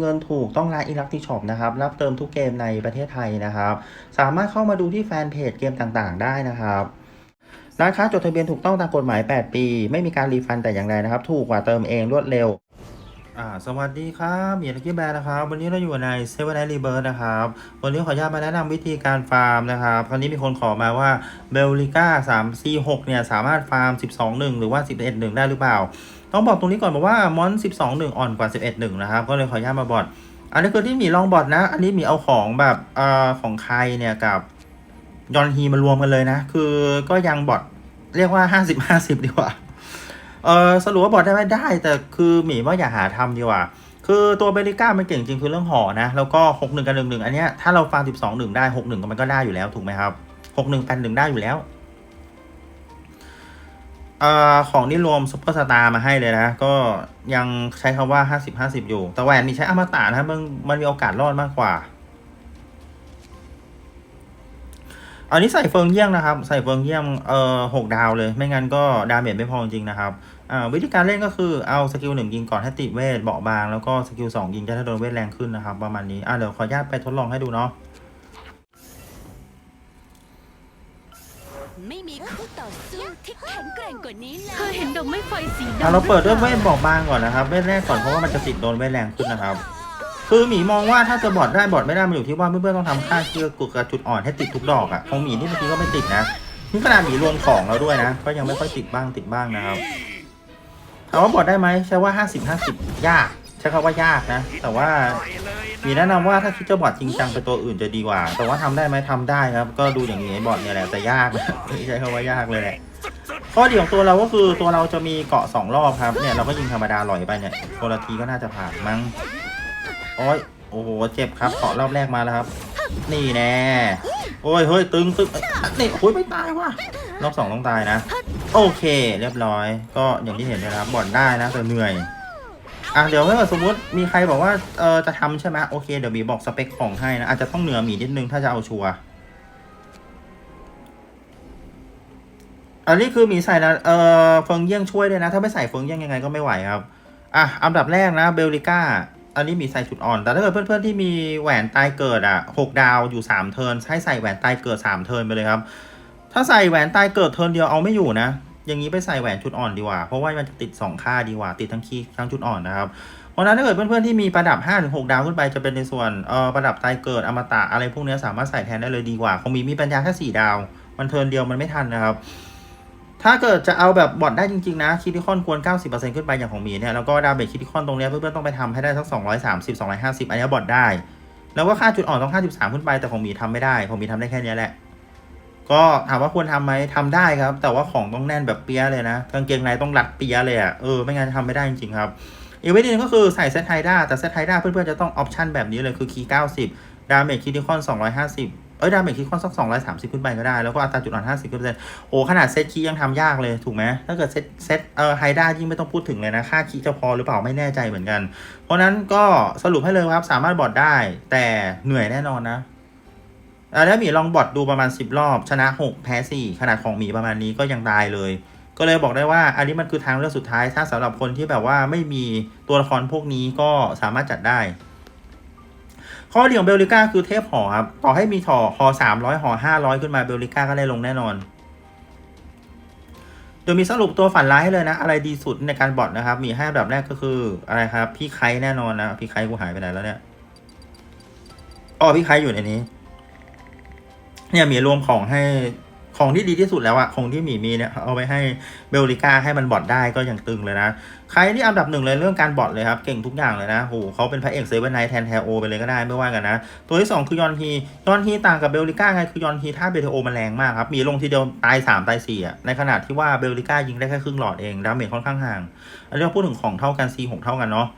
เงินถูกต้องร้านอิลักติช็อปนะครับ รับเติมทุกเกมในประเทศไทยนะครับ สามารถเข้ามาดูที่แฟนเพจเกมต่างๆ ได้นะครับร้านค้าจดทะเบียนถูกต้องตามกฎหมาย 8 ปี ไม่มีการรีฟันแต่อย่างใดนะครับ ถูกกว่าเติมเองรวดเร็วสวัสดีครับเมียตะกี้แบร์นะครับ วันนี้เราอยู่ในเซเว่นไนท์รีเบิร์นะครับ วันนี้ขออนุญาตมาแนะนำวิธีการฟาร์มนะครับคราวนี้มีคนขอมาว่าเบลลิก้า3 4 6เนี่ย สามารถฟาร์ม12 1หรือว่า11 1ได้หรือเปล่า ต้องบอกตรงนี้ก่อนบอกว่ามอน 12 1 อ่อนกว่า 11 1 นะครับ ก็เลยขออนุญาตมาบอทอันนี้คือที่หมีลองบอทนะ อันนี้หมีเอาของแบบเอ่อของใครเนี่ยกับยอนฮีมารวมกันเลยนะ คือก็ยังบอทเรียกว่า 50 50 ดีกว่าเออสรุปว่าบอทได้ไหมได้ แต่คือหมีว่าอย่าหาทำดีกว่า คือตัวเบลิก้ามันเก่งจริงคือเรื่องห่อนะ แล้วก็หกหนึ่งกับหนึ่งหนึ่งอันเนี้ยถ้าเราฟังสิบสองหนึ่งได้หกหนึ่งมันก็ได้อยู่แล้วถูกไหมครับหกหนึ่งแปดหนึ่งได้อยู่แล้ว อ่อของนี่รวมซุปเปอร์สตาร์มาให้เลยนะ ก็ยังใช้คำว่าห้าสิบห้าสิบอยู่ แต่แหวนมีใช้อมตะนะมันมันมีโอกาสรอดมากกว่า อันนี้ใส่เฟิงเยี่ยงนะครับ ใส่เฟิงเยี่ยงเอ่อหกดาวเลย ไม่งั้นก็ดาเมจไม่พอจริงนะครับอ่าวิธีการเล่นก็คือเอาสกิลหนึ่งยิงก่อนให้ติดเวทเบาบาง แล้วก็สกิลสองยิงจะถ้าโดนเวทแรงขึ้นนะครับ ประมาณนี้อ่าเดี๋ยวขออนุญาตไปทดลองให้ดูเนาะ ไม่มีคู่ต่อสู้ที่แข็งแกร่งกว่านี้เลเคยยเห็นดอกไม้ไฟสีดำอ่าเราเปิดด้วยเวทเบาบางก่อนนะครับเวทแรกก่อนเพราะว่ามันจะติดโดนเวทแรงขึ้นนะครับ คือหมีมองว่าถ้าจะบอดได้บอดไม่ได้มันอยู่ที่ว่าเพื่อนๆต้องทำค่าเชือกกุกกับจุดอ่อนให้ติดทุกดอกอะของหมีนี่บางทีก็ไม่ติดนะนี่ขนาดหมีรวมของแล้วด้วยนะก็ยังไม่ค่อยติดบ้างติดบ้างนะครับถามว่าบอดได้ไหมใช่ว่าห้าสิบห้าสิบยาก ใช้คำว่ายากนะ แต่ว่ามีแนะนำว่าถ้าคิดจะบอดจริงจังเป็นตัวอื่นจะดีกว่า แต่ว่าทำได้ไหมทำได้ครับ ก็ดูอย่างนี้บอดเนี่ยแหละแต่ยากใช้คำว่ายากเลยแหละข้อดีของตัวเราก็คือตัวเราจะมีเกาะสองรอบครับเนี่ยเราก็ยิงธรรมดาลอยไปเนี่ยคนละทีก็น่าจะผ่านมั้งโอ้ยโอ้โหเจ็บครับเกาะรอบแรกมาแล้วครับ นี่แน่โอ้ยเฮ้ยตึงตึงนี่โอ้ยไม่ตายว่ะรอบสองต้องตายนะ โอเค เรียบร้อย ก็อย่างที่เห็นนะครับบอนได้นะแต่เหนื่อย อะเดี๋ยวถ้าเกิดสมมติมีใครบอกว่าเออจะทำใช่ไหมโอเคเดี๋ยวบีบอกสเปคของให้นะอาจจะต้องเหนือหมีนิดนึงถ้าจะเอาชัวร์อันนี้คือหมีใส่นะเออเฟิงเยี่ยงช่วยด้วยนะ ถ้าไม่ใส่เฟิงเยี่ยงยังไงก็ไม่ไหวครับอะอันดับแรกนะเบลลิก้าอันนี้มีใส่จุดอ่อน แต่ถ้าเกิดเพื่อนๆที่มีแหวนตายเกิดอะหกดาวอยู่สามเทิร์นให้ใส่แหวนตายเกิดสามเทิร์นไปเลยครับ ถ้าใส่แหวนตายเกิดเทิร์นเดียวเอาไม่อยู่นะ อย่างนี้ไปใส่แหวนจุดอ่อนดีกว่า เพราะว่ามันจะติดสองค่าดีกว่า ติดทั้งคีย์ทั้งจุดอ่อนนะครับเพราะนั้นถ้าเกิดเพื่อนๆที่มีประดับ5้าถึงหดาวขึ้นไปจะเป็นในส่วนเอ่อประดับตายเกิดอมตะอะไรพวกนี้สามารถใส่แทนได้เลยดีกว่าคงมีมีปัญญาแค่สี่ดาว มันเทินเดียวมันไม่ทันนะครับถ้าเกิดจะเอาแบบบอดได้จริงๆนะคิดิคอนควร 90%ขึ้นไปอย่างของมีเนี่ยแล้วก็ดาเมจคิดิคอนตรงเนี้ยเพื่อนๆต้องไปทำให้ได้สัก 230 250 อันนี้บอดได้ แล้วก็ค่าจุดอ่อนต้อง 53 ขึ้นไปแต่ของมีทำไม่ได้ ของมีทำได้แค่นี้แหละ ก็ถามว่าควรทำไหมทำได้ครับ แต่ว่าของต้องแน่นแบบเปียะเลยนะ กางเกงในต้องรัดเปียะเลยอะ่ะ เออ ไม่งั้นทำไม่ได้จริงๆครับ อีกวิธีหนึงก็คือใส่เซตไฮด้า แต่เซตไฮด้าเพื่อนๆจะต้องออปชันแบบนี้เลยคือคีย์90ดาเมจคิดิคอน250เอ้ยดาเมจคิดิคอนสัก230ขึ้นไปก็ได้ แล้วก็อัตราจุดอ่อน50%โอ้ขนาดเซตคีย์ยังทำยากเลยถูกไหมถ้าเกิดเซตเซตเอ่อไฮด้ายิ่งไม่ต้องพูดถึงเลยนะ ค่าคีย์จะพอหรือเปล่าไม่แน่ใจเหมือนกัน เพราะนั้นก็สรุปให้เลยครับ สามารถบอดได้ แต่เหนื่อยแน่นอนนะ ถ้าหมีลองบอดดูประมาณ 10 รอบ ชนะ 6 แพ้ 4 ขนาดของหมีประมาณนี้ก็ยังตายเลย ก็เลยบอกได้ว่าอันนี้มันคือทางเลือกสุดท้าย ถ้าสำหรับคนที่แบบว่าไม่มีตัวละครพวกนี้ก็สามารถจัดได้ ข้อดีของเบลลิก้าคือเทพหอครับ ต่อให้มีถอหอสามร้อยหอห้าร้อยขึ้นมาเบลลิก้าก็ได้ลงแน่นอนเดี๋ยมีสรุปตัวฝันร้ายให้เลยนะ อะไรดีสุดในการบอทนะครับ มีให้อันดับแรกก็คืออะไรครับ พี่ไคแน่นอนนะ พี่ไคกูหายไปไหนแล้วเนี่ยอ๋อพี่ไคอยู่ในนี้ เนี่ยมีรวมของให้ของที่ดีที่สุดแล้วอะของที่หมีมีเนี่ยเอาไปให้เบลลิก้าให้มันบอดได้ก็ยังตึงเลยนะ ใครที่อันดับหนึ่งเลยเรื่องการบอดเลยครับเก่งทุกอย่างเลยนะโหเขาเป็นพระเอกเซเว่นไนท์แทนแทโอไปเลยก็ได้ไม่ว่ากันนะ ตัวที่สองคือยอนฮียอนฮีต่างกับเบลลิก้าไงคือยอนฮีถ้าเบทโอมันแรงมากครับมีลงทีเดียวตายสามตายสี่อะในขณะที่ว่าเบลลิก้ายิงได้แค่ครึ่งหลอดเองดาเมจค่อนข้างห่างอันนี้เราพูดถึงของเท่ากัน C หกเท่ากันเนาะ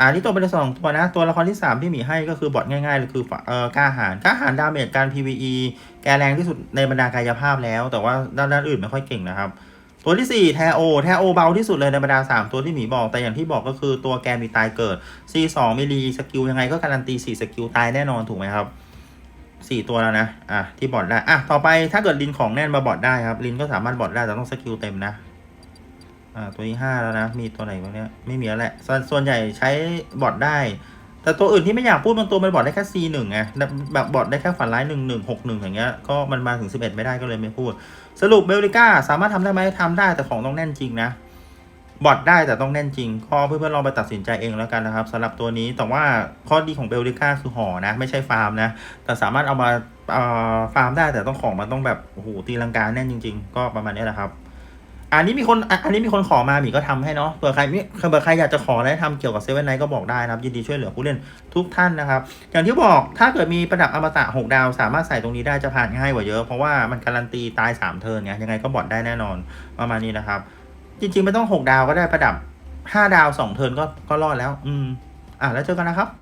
อ่านี่ตัวเป็นสองตัวนะ ตัวละครที่ 3 ที่หมีให้ก็คือบอทง่ายๆเลยคือเอ่อกล้าหารกล้าหารดาเมจการ PVE แกแรงที่สุดในบรรดากายภาพแล้ว แต่ว่าด้านด้านอื่นไม่ค่อยเก่งนะครับ ตัวที่ 4 แทโอ แทโอเบาที่สุดเลยในบรรดา 3 ตัวที่หมีบอก แต่อย่างที่บอกก็คือตัวแกมีตายเกิด C2 มิลีสกิลยังไงก็การันตี 4 สกิลตายแน่นอนถูกไหมครับ4ตัวแล้วนะ อะ ที่บอทได้ อะ ต่อไปถ้าเกิดลินของแน่นมาบอทได้ครับ ลินก็สามารถบอทได้แต่ต้องสกิลเต็มนะ อ่าตัวที่ห้าแล้วนะ มีตัวไหนบ้างเนี่ยไม่มีแล้วแหละส่วนส่วนใหญ่ใช้บอทได้ แต่ตัวอื่นที่ไม่อยากพูดบางตัวมันบอดได้แค่ C หนึ่งไงแบบบอดได้แค่ฝันร้ายหนึ่งหนึ่งหกหนึ่งอย่างเงี้ยก็มันมาถึง11ไม่ได้ก็เลยไม่พูด สรุปเบลลิก้าสามารถทำได้ไหมทำได้แต่ของต้องแน่นจริงนะบอดได้แต่ต้องแน่นจริงก็เพื่อนๆลองไปตัดสินใจเองแล้วกันนะครับสำหรับตัวนี้แต่ว่าข้อดีของเบลลิก้าคือห่อนะ ไม่ใช่ฟาร์มนะ แต่สามารถเอามาฟาร์มได้แต่ต้องของมันต้องแบบโอ้โหตีลังกาแน่นจริง ๆ ก็ประมาณนี้แหละครับ อันนี้มีคนอันนี้มีคนขอมาหมีก็ทำให้เนาะเผื่อใครมีเผื่อใครอยากจะขอและทำเกี่ยวกับเซเว่นไนก็บอกได้นะครับ ยินดีช่วยเหลือผู้เล่นทุกท่านนะครับ อย่างที่บอกถ้าเกิดมีประดับอมตะหกดาว สามารถใส่ตรงนี้ได้จะผ่านง่ายกว่าเยอะ เพราะว่ามันการันตีตายสามเทิร์นไงยังไงก็บอดได้แน่นอนประมาณนี้นะครับ จริงๆไม่ต้องหกดาวก็ได้ประดับห้าดาวสองเทิร์นก็ก็รอดแล้ว อืมอะแล้วเจอกันนะครับ